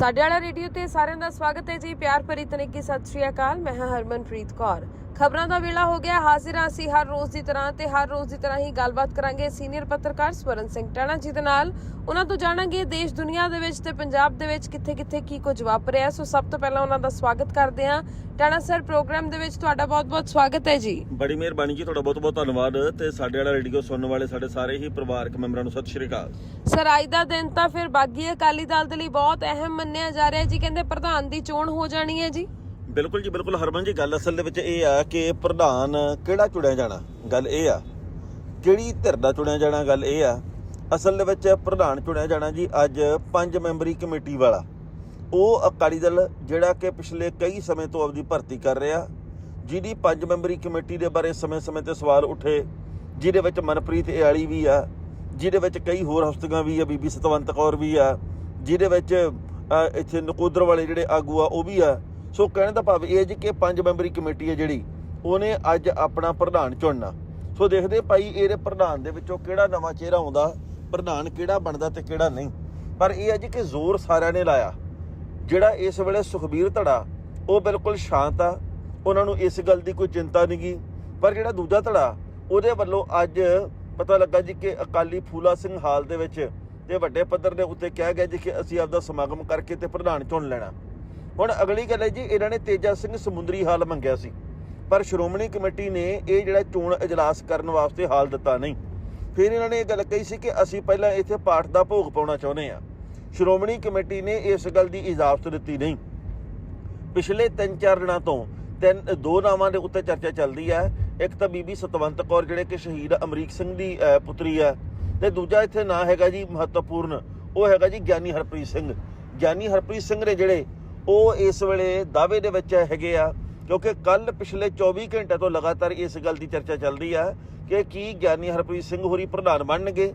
ਸਾਡੇ ਵਾਲਾ ਰੇਡੀਓ ਤੇ ਸਾਰਿਆਂ ਦਾ ਸਵਾਗਤ ਹੈ ਜੀ। ਪਿਆਰ ਭਰੀ ਤਨਿੱਕੀ, ਸਤਿ ਸ਼੍ਰੀ ਅਕਾਲ। ਮੈਂ ਹਾਂ ਹਰਮਨਪ੍ਰੀਤ ਕੌਰ। ਖਬਰਾਂ ਦਾ ਵੇਲਾ ਹੋ ਗਿਆ। ਹਾਜ਼ਰ ਹਾਂ ਅਸੀਂ ਹਰ ਰੋਜ਼ ਦੀ ਤਰ੍ਹਾਂ ਤੇ ਹਰ ਰੋਜ਼ ਦੀ ਤਰ੍ਹਾਂ ਹੀ ਗੱਲਬਾਤ ਕਰਾਂਗੇ ਸੀਨੀਅਰ ਪੱਤਰਕਾਰ ਸਵਰਨ ਸਿੰਘ ਟਾਣਾ ਜੀ ਦੇ ਨਾਲ। ਉਹਨਾਂ ਤੋਂ ਜਾਣਾਂਗੇ ਦੇਸ਼ ਦੁਨੀਆ ਦੇ ਵਿੱਚ ਤੇ ਪੰਜਾਬ ਦੇ ਵਿੱਚ ਕਿੱਥੇ-ਕਿੱਥੇ ਕੀ ਕੁਝ ਵਾਪਰ ਰਿਹਾ। ਸੋ ਸਭ ਤੋਂ ਪਹਿਲਾਂ ਉਹਨਾਂ ਦਾ ਸਵਾਗਤ ਕਰਦੇ ਹਾਂ। ਟਾਣਾ ਸਰ ਪ੍ਰੋਗਰਾਮ ਦੇ ਵਿੱਚ ਤੁਹਾਡਾ ਬਹੁਤ-ਬਹੁਤ ਸਵਾਗਤ ਹੈ ਜੀ। ਬੜੀ ਮਿਹਰਬਾਨੀ ਜੀ ਤੁਹਾਡਾ ਬਹੁਤ ਬਹੁਤ ਧੰਨਵਾਦ ਤੇ ਸਾਡੇ ਵਾਲਾ ਰੇਡੀਓ ਸੁਣਨ ਵਾਲੇ ਸਾਡੇ ਸਾਰੇ ਹੀ ਪਰਿਵਾਰਕ ਮੈਂਬਰਾਂ ਨੂੰ ਸਤਿ ਸ਼੍ਰੀ ਅਕਾਲ। ਸਰ ਅੱਜ ਦਾ ਦਿਨ ਤਾਂ ਫਿਰ ਬਾਗੀ ਅਕਾਲੀ ਦਲ ਦੇ ਲਈ ਬਹੁਤ ਅਹਿਮ ਮੰਨਿਆ ਜਾ ਰਿਹਾ ਜੀ। ਕਹਿੰਦੇ ਪ੍ਰਧਾਨ ਦੀ ਚੋਣ ਹੋ ਜਾਣੀ ਹੈ ਜੀ। ਬਿਲਕੁਲ ਜੀ, ਬਿਲਕੁਲ ਹਰਮਨ ਜੀ, ਗੱਲ ਅਸਲ ਦੇ ਵਿੱਚ ਇਹ ਆ ਕਿ ਪ੍ਰਧਾਨ ਕਿਹੜਾ ਚੁਣਿਆ ਜਾਣਾ? ਗੱਲ ਇਹ ਆ। ਕਿਹੜੀ ਧਿਰ ਦਾ ਚੁਣਿਆ ਜਾਣਾ? ਗੱਲ ਇਹ ਆ। ਅਸਲ ਦੇ ਵਿੱਚ ਪ੍ਰਧਾਨ ਚੁਣਿਆ ਜਾਣਾ ਜੀ ਅੱਜ ਪੰਜ ਮੈਂਬਰੀ ਕਮੇਟੀ ਵਾਲਾ। ਉਹ ਅਕਾਲੀ ਦਲ, ਜਿਹੜਾ ਕਿ ਪਿਛਲੇ ਕਈ ਸਮੇਂ ਤੋਂ ਆਪਦੀ ਭਰਤੀ ਕਰ ਰਿਹਾ, ਜਿਹਦੀ ਪੰਜ ਮੈਂਬਰੀ ਕਮੇਟੀ ਦੇ ਬਾਰੇ ਸਮੇਂ-ਸਮੇਂ ਤੇ ਸਵਾਲ ਉੱਠੇ, ਜਿਹਦੇ ਵਿੱਚ ਮਨਪ੍ਰੀਤ ਇਆਲੀ ਵੀ ਆ, ਜਿਹਦੇ ਵਿੱਚ ਕਈ ਹੋਰ ਹਸਤੀਆਂ ਵੀ ਆ, ਬੀਬੀ ਸਤਵੰਤ ਕੌਰ ਵੀ ਆ, ਜਿਹਦੇ ਵਿੱਚ ਇੱਥੇ ਨਕੋਦਰ ਵਾਲੇ ਜਿਹੜੇ ਆਗੂ ਆ, ਉਹ ਵੀ ਆ। ਸੋ ਕਹਿਣ ਦਾ ਭਾਵ ਇਹ ਹੈ ਜੀ ਕਿ ਪੰਜ ਮੈਂਬਰੀ ਕਮੇਟੀ ਹੈ ਜਿਹੜੀ, ਉਹਨੇ ਅੱਜ ਆਪਣਾ ਪ੍ਰਧਾਨ ਚੁਣਨਾ। ਸੋ ਦੇਖਦੇ ਭਾਈ ਇਹਦੇ ਪ੍ਰਧਾਨ ਦੇ ਵਿੱਚੋਂ ਕਿਹੜਾ ਨਵਾਂ ਚਿਹਰਾ ਆਉਂਦਾ, ਪ੍ਰਧਾਨ ਕਿਹੜਾ ਬਣਦਾ ਤੇ ਕਿਹੜਾ ਨਹੀਂ। ਪਰ ਇਹ ਹੈ ਜੀ ਕਿ ਜ਼ੋਰ ਸਾਰਿਆਂ ਨੇ ਲਾਇਆ। ਜਿਹੜਾ ਇਸ ਵੇਲੇ ਸੁਖਬੀਰ ਧੜਾ, ਉਹ ਬਿਲਕੁਲ ਸ਼ਾਂਤ ਆ। ਉਹਨਾਂ ਨੂੰ ਇਸ ਗੱਲ ਦੀ ਕੋਈ ਚਿੰਤਾ ਨਹੀਂ ਗਈ ਪਰ ਜਿਹੜਾ ਦੂਜਾ ਧੜਾ, ਉਹਦੇ ਵੱਲੋਂ ਅੱਜ ਪਤਾ ਲੱਗਾ ਜੀ ਕਿ ਅਕਾਲੀ ਫੂਲਾ ਸਿੰਘ ਹਾਲ ਦੇ ਵਿੱਚ ਤੇ ਵੱਡੇ ਪੱਧਰ ਦੇ ਉੱਤੇ ਕਿਹਾ ਗਿਆ ਜੀ ਕਿ ਅਸੀਂ ਆਪਦਾ ਸਮਾਗਮ ਕਰਕੇ ਤੇ ਪ੍ਰਧਾਨ ਚੁਣ ਲੈਣਾ। ਹੁਣ ਅਗਲੀ ਗੱਲ ਹੈ ਜੀ ਇਹਨਾਂ ਨੇ ਤੇਜਾ ਸਿੰਘ ਸਮੁੰਦਰੀ ਹਾਲ ਮੰਗਿਆ ਸੀ। ਪਰ ਸ਼੍ਰੋਮਣੀ ਕਮੇਟੀ ਨੇ ਇਹ ਜਿਹੜਾ ਚੋਣ ਇਜਲਾਸ ਕਰਨ ਵਾਸਤੇ ਹਾਲ ਦਿੱਤਾ ਨਹੀਂ। ਫਿਰ ਇਹਨਾਂ ਨੇ ਇਹ ਗੱਲ ਕਹੀ ਸੀ ਕਿ ਅਸੀਂ ਪਹਿਲਾਂ ਇੱਥੇ ਪਾਠ ਦਾ ਭੋਗ ਪਾਉਣਾ ਚਾਹੁੰਦੇ ਹਾਂ। ਸ਼੍ਰੋਮਣੀ ਕਮੇਟੀ ਨੇ ਇਸ ਗੱਲ ਦੀ ਇਜਾਜ਼ਤ ਦਿੱਤੀ ਨਹੀਂ। ਪਿਛਲੇ 3-4 ਦਿਨਾਂ ਤੋਂ ਤਿੰਨ ਦੋ ਨਾਵਾਂ ਦੇ ਉੱਤੇ ਚਰਚਾ ਚੱਲਦੀ ਹੈ। ਇੱਕ ਤਾਂ ਬੀਬੀ ਸਤਵੰਤ ਕੌਰ ਜਿਹੜੇ ਕਿ ਸ਼ਹੀਦ ਅਮਰੀਕ ਸਿੰਘ ਦੀ ਅਹ, ਪੁੱਤਰੀ ਹੈ। ਤੇ ਦੂਜਾ ਇੱਥੇ ਨਾਂ ਹੈਗਾ ਜੀ ਮਹੱਤਵਪੂਰਨ ਉਹ ਹੈਗਾ ਜੀ ਗਿਆਨੀ ਹਰਪ੍ਰੀਤ ਸਿੰਘ। ਗਿਆਨੀ ਹਰਪ੍ਰੀਤ ਸਿੰਘ ਨੇ ਜਿਹੜੇ ਉਹ ਇਸ ਵੇਲੇ ਦਾਅਵੇ ਦੇ ਵਿੱਚ ਹੈਗੇ ਆ, ਕਿਉਂਕਿ ਕੱਲ ਪਿਛਲੇ 24 ਘੰਟੇ ਤੋਂ ਲਗਾਤਾਰ ਇਸ ਗੱਲ ਦੀ ਚਰਚਾ ਚੱਲਦੀ ਆ ਕਿ ਕੀ ਗਿਆਨੀ ਹਰਪ੍ਰੀਤ ਸਿੰਘ ਹੋਰੀ ਪ੍ਰਧਾਨ ਬਣਨਗੇ